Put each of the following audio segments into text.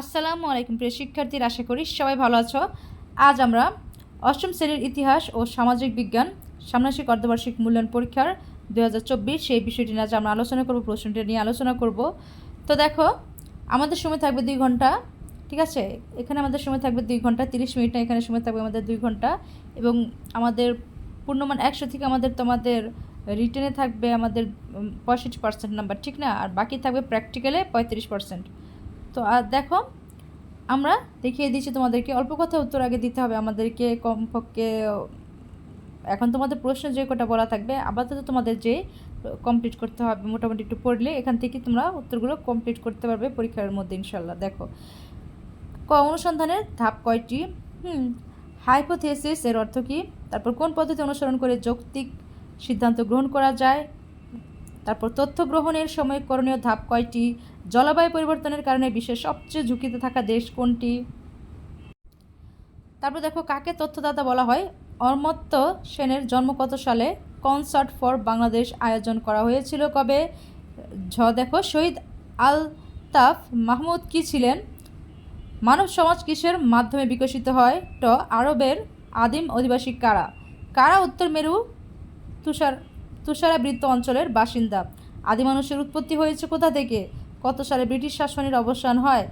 আসসালামু আলাইকুম, প্রিয় শিক্ষার্থীরা, আশা করি সবাই ভালো আছো। আজ আমরা অষ্টম শ্রেণির ইতিহাস ও সামাজিক বিজ্ঞান ষান্মাসিক অর্ধবার্ষিক মূল্যায়ন পরীক্ষার দুই হাজার চব্বিশ, সেই বিষয়টি নিয়ে আজ আমরা আলোচনা করব, প্রশ্নটি নিয়ে আলোচনা করব। তো দেখো, আমাদের সময় থাকবে দুই ঘণ্টা, ঠিক আছে? এখানে আমাদের সময় থাকবে দুই ঘণ্টা, তিরিশ মিনিট না, এখানে সময় থাকবে আমাদের দুই ঘণ্টা এবং আমাদের পূর্ণমান একশো থেকে আমাদের তোমাদের রিটেনে থাকবে আমাদের পঁয়ষট্টি পার্সেন্ট নাম্বার, ঠিক না? আর বাকি থাকবে প্র্যাকটিক্যালে পঁয়ত্রিশ পার্সেন্ট। তো আর দেখো, আমরা দেখিয়ে দিচ্ছি তোমাদেরকে, অল্প কথা উত্তর আগে দিতে হবে আমাদেরকে কমপক্ষে, এখন তোমাদের প্রশ্ন যে কটা বলা থাকবে, আপাতত তোমাদের যে কমপ্লিট করতে হবে, মোটামুটি একটু পড়লে এখান থেকে তোমরা উত্তরগুলো কমপ্লিট করতে পারবে পরীক্ষার মধ্যে ইনশাল্লাহ দেখো, ক, অনুসন্ধানের ধাপ কয়টি? হুম হাইপোথেসিস এর অর্থ কী? তারপর কোন পদ্ধতি অনুসরণ করে যৌক্তিক সিদ্ধান্ত গ্রহণ করা যায়? তারপর তথ্য গ্রহণের সময় করণীয় ধাপ কয়টি? জলবায়ু পরিবর্তনের কারণে বিশ্বের সবচেয়ে ঝুঁকিতে থাকা দেশ কোনটি? তারপর দেখো, কাকে তথ্যদাতা বলা হয়? অমর্ত্য সেনের জন্ম কত সালে? কনসার্ট ফর বাংলাদেশ আয়োজন করা হয়েছিল কবে? ঝ, দেখো, শহীদ আলতাফ মাহমুদ কি ছিলেন? মানব সমাজ কিসের মাধ্যমে বিকশিত হয়? ট, আরবের আদিম অধিবাসী কারা? কারা উত্তর মেরু? তুষার তুষারাবৃত অঞ্চলের বাসিন্দা। আদি মানুষের উৎপত্তি হয়েছে কোথা থেকে? কত সালে ব্রিটিশ শাসনের অবসান হয়?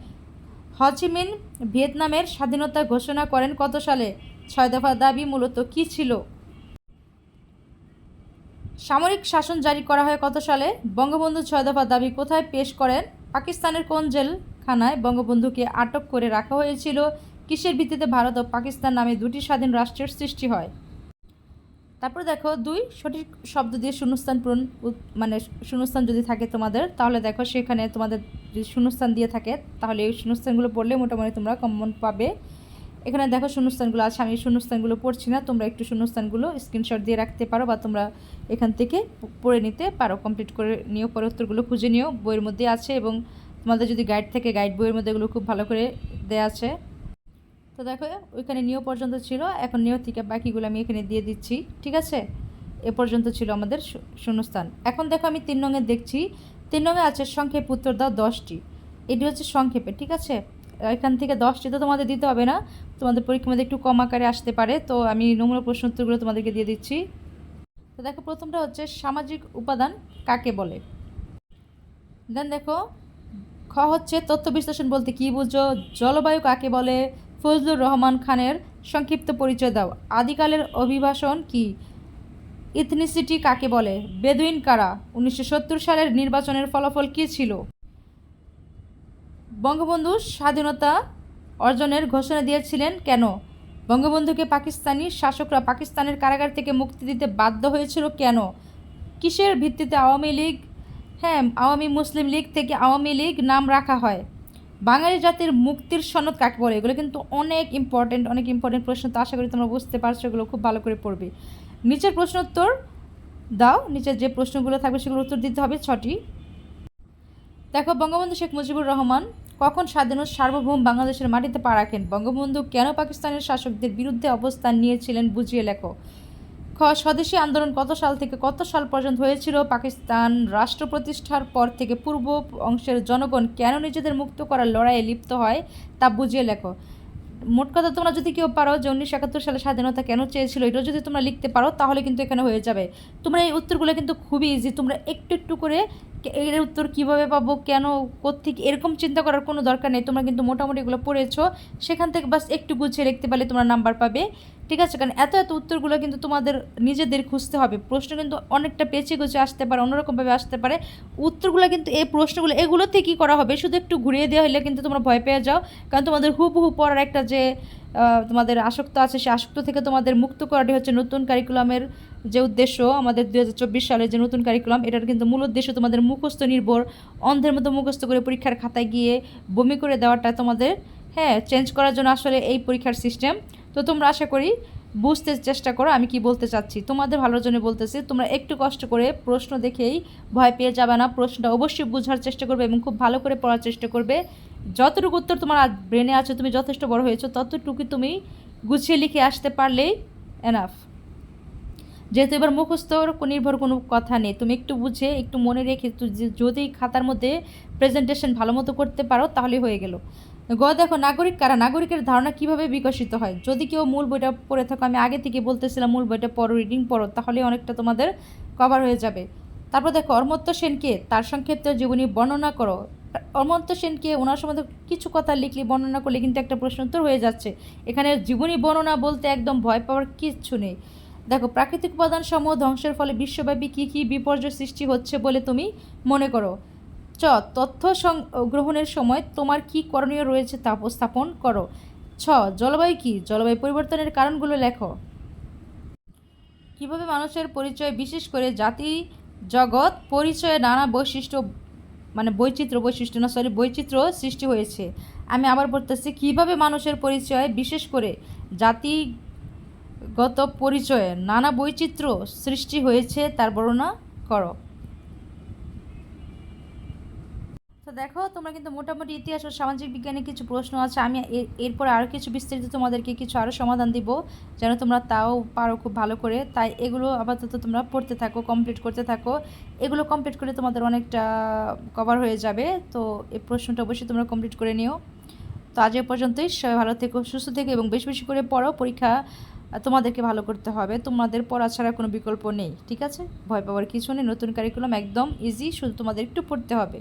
হচিমিন ভিয়েতনামের স্বাধীনতা ঘোষণা করেন কত সালে? ছয় দফা দাবি মূলত কী ছিল? সামরিক শাসন জারি করা হয় কত সালে? বঙ্গবন্ধু ছয় দফা দাবি কোথায় পেশ করেন? পাকিস্তানের কোন জেলখানায় বঙ্গবন্ধুকে আটক করে রাখা হয়েছিল? কিসের ভিত্তিতে ভারত ও পাকিস্তান নামে দুটি স্বাধীন রাষ্ট্রের সৃষ্টি হয়? তারপর দেখো দুই, সঠিক শব্দ দিয়ে শূন্যস্থান পূরণ মানে শূন্যস্থান যদি থাকে তোমাদের, তাহলে দেখো সেখানে তোমাদের যদি শূন্যস্থান দিয়ে থাকে, তাহলে এই শূন্যস্থানগুলো পড়লে মোটামুটি তোমরা কমন পাবে। এখানে দেখো শূন্যস্থানগুলো আছে, আমি শূন্যস্থানগুলো পড়ছি না, তোমরা একটু শূন্যস্থানগুলো স্ক্রিনশট দিয়ে রাখতে পারো বা তোমরা এখান থেকে পড়ে নিতে পারো কমপ্লিট করে নিও, পরে উত্তরগুলো খুঁজে নিও, বইয়ের মধ্যে আছে এবং তোমাদের যদি গাইড থেকে গাইড বইয়ের মধ্যে এগুলো খুব ভালো করে দেওয়া আছে। তো দেখো, ওইখানে নিয় পর্যন্ত ছিল। এখন নিয় থেকে বাকিগুলো আমি এখানে দিয়ে দিচ্ছি, ঠিক আছে? এ পর্যন্ত ছিল আমাদের শূন্যস্থান। এখন দেখো আমি তিন রঙে দেখছি। তিন রঙে আছে সংক্ষেপ উত্তর দাও দশটি। এটি হচ্ছে সংক্ষেপে, ঠিক আছে? এখান থেকে দশটি তো তোমাদের দিতে হবে না। তোমাদের পরীক্ষার মধ্যে একটু কম আকারে আসতে পারে। তো আমি নমুনা প্রশ্ন উত্তরগুলো তোমাদেরকে দিয়ে দিচ্ছি। তো দেখো, প্রথমটা হচ্ছে সামাজিক উপাদান কাকে বলে? দেন দেখো, খ হচ্ছে তথ্য বিশ্লেষণ বলতে কী বুঝো? জলবায়ু কাকে বলে? ফজলুর রহমান খানের সংক্ষিপ্ত পরিচয় দাও। আদিকালের অভিবাসন কি? ইথনিসিটি কাকে বলে? বেদুইন কারা? উনিশশো সত্তর সালের নির্বাচনের ফলাফল কী ছিল? বঙ্গবন্ধু স্বাধীনতা অর্জনের ঘোষণা দিয়েছিলেন কেন? বঙ্গবন্ধুকে পাকিস্তানি শাসকরা পাকিস্তানের কারাগার থেকে মুক্তি দিতে বাধ্য হয়েছিল কেন? কিসের ভিত্তিতে আওয়ামী লীগ হ্যাঁ আওয়ামী মুসলিম লীগ থেকে আওয়ামী লীগ নাম রাখা হয়? বাঙালি জাতির মুক্তির সনদ কাকে বলে? এগুলো কিন্তু অনেক ইম্পর্টেন্ট অনেক ইম্পর্টেন্ট প্রশ্ন, তো আশা করি তোমরা বুঝতে পারছ, এগুলো খুব ভালো করে পড়বে। নিচের প্রশ্ন উত্তর দাও, নিচের যে প্রশ্নগুলো থাকবে সেগুলো উত্তর দিতে হবে ছটি। দেখো, বঙ্গবন্ধু শেখ মুজিবুর রহমান কখন স্বাধীন সার্বভৌম বাংলাদেশের মাটিতে পা রাখেন? বঙ্গবন্ধু কেন পাকিস্তানের শাসকদের বিরুদ্ধে অবস্থান নিয়েছিলেন বুঝিয়ে লেখো। স্বদেশী আন্দোলন কত সাল থেকে কত সাল পর্যন্ত হয়েছিল? পাকিস্তান রাষ্ট্র প্রতিষ্ঠার পর থেকে পূর্ব অংশের জনগণ কেন নিজেদের মুক্ত করার লড়াইয়ে লিপ্ত হয় তা বুঝিয়ে লেখো। মোট কথা, তোমরা যদি কেউ পারো যে উনিশশো একাত্তর সালে স্বাধীনতা কেন চেয়েছিল এটা যদি তোমরা লিখতে পারো, তাহলে কিন্তু এখানে হয়ে যাবে। তোমরা এই উত্তরগুলো কিন্তু খুবই ইজি তোমরা একটু একটু করে এর উত্তর কীভাবে পাবো, কেন কোথেকে এরকম চিন্তা করার কোনো দরকার নেই। তোমরা কিন্তু মোটামুটি এগুলো পড়েছো, সেখান থেকে বাস একটু গুছিয়ে লিখতে পারলে তোমরা নাম্বার পাবে। ঠিক আছে? কারণ এত এত উত্তরগুলো কিন্তু তোমাদের নিজেদের খুঁজতে হবে। প্রশ্ন কিন্তু অনেকটা পেঁচে গুছে আসতে পারে অন্যরকমভাবে আসতে পারে। উত্তরগুলো কিন্তু এই প্রশ্নগুলো এগুলোতে কী করা হবে। শুধু একটু ঘুরিয়ে দেওয়া হলে কিন্তু তোমরা ভয় পেয়ে যাও। কারণ তোমাদের হুবহু পড়ার একটা যে তোমাদের আসক্ত আছে, সে আসক্ত থেকে তোমাদের মুক্ত করাটি হচ্ছে নতুন কারিকুলামের যে উদ্দেশ্য। আমাদের দু সালে যে নতুন কারিকুলাম এটার কিন্তু মূল উদ্দেশ্য তোমাদের মুখস্থ নির্ভর, অন্ধের মতো মুখস্থ করে পরীক্ষার খাতায় গিয়ে বমি করে দেওয়াটা তোমাদের হ্যাঁ চেঞ্জ করার জন্য আসলে এই পরীক্ষার সিস্টেম তো তোমরা আশা করি বুঝতে চেষ্টা করো আমি কি বলতে চাচ্ছি। তোমাদের ভালোর জন্য বলতেছি, তোমরা একটু কষ্ট করে প্রশ্ন দেখেই ভয় পেয়ে যাবে না। প্রশ্নটা অবশ্যই বোঝার চেষ্টা করবে এবং খুব ভালো করে পড়ার চেষ্টা করবে। যতটুকু উত্তর তোমার ব্রেনে আছে, তুমি যথেষ্ট বড় হয়েছো ততটুকু তুমি গুছিয়ে লিখে আসতে পারলেই এনাফ যেহেতু এবার মুখস্থ নির্ভর কোনো কথা নেই, তুমি একটু বুঝে, একটু মনে রেখে যদি খাতার মধ্যে প্রেজেন্টেশন ভালো মতো করতে পারো তাহলে হয়ে গেল। গ দেখো, নাগরিক কারা? নাগরিকের ধারণা কীভাবে বিকশিত হয়? যদি কেউ মূল বইটা পড়ে থাকো, আমি আগে থেকে বলতেছিলাম মূল বইটা পড়ো রিডিং পড়ো, তাহলে অনেকটা তোমাদের কভার হয়ে যাবে। তারপর দেখো অর্মত্য সেনকে তার সংক্ষিপ্ত জীবনী বর্ণনা করো। অর্মত্য সেনকে ওনার সম্বন্ধে কিছু কথা লিখলে, বর্ণনা করলে কিন্তু একটা প্রশ্ন উত্তর হয়ে যাচ্ছে। এখানে জীবনী বর্ণনা বলতে একদম ভয় পাওয়ার কিচ্ছু নেই। দেখো, প্রাকৃতিক উপাদান সমূহ ধ্বংসের ফলে বিশ্বব্যাপী কী কী বিপর্যয় সৃষ্টি হচ্ছে বলে তুমি মনে করো? চ, তথ্য গ্রহণের সময় তোমার কি করণীয় রয়েছে তা উপস্থাপন করো। ছ, জলবায়ু কি? জলবায়ু পরিবর্তনের কারণগুলো লেখো। কীভাবে মানুষের পরিচয়, বিশেষ করে জাতি, জগৎ, পরিচয়ে নানা বৈশিষ্ট্য মানে বৈচিত্র্য বৈশিষ্ট্য, না সরি বৈচিত্র্য সৃষ্টি হয়েছে। আমি আবার বলতেছি, কীভাবে মানুষের পরিচয়, বিশেষ করে জাতিগত পরিচয়ে নানা বৈচিত্র্য সৃষ্টি হয়েছে, তার বর্ণনা করো। তো দেখো, তোমরা কিন্তু মোটামুটি ইতিহাস ও সামাজিক বিজ্ঞানে কিছু প্রশ্ন আছে। আমি এর- এরপর আরও কিছু বিস্তারিত তোমাদেরকে কিছু আরও সমাধান দিব, যেন তোমরা তাও পারো খুব ভালো করে। তাই এগুলো আপাতত তোমরা পড়তে থাকো কমপ্লিট করতে থাকো। এগুলো কমপ্লিট করে তোমাদের অনেকটা কভার হয়ে যাবে। তো এই প্রশ্নটা অবশ্যই তোমরা কমপ্লিট করে নিও। তো আজ এ পর্যন্তই। সবাই ভালো থেকো, সুস্থ থেকো এবং বেশি বেশি করে পড়ো। পরীক্ষা তোমাদেরকে ভালো করতে হবে। তোমাদের পড়া ছাড়া কোনো বিকল্প নেই, ঠিক আছে? ভয় পাওয়ার কিছু নেই। নতুন কারিকুলাম একদম ইজি শুধু তোমাদের একটু পড়তে হবে।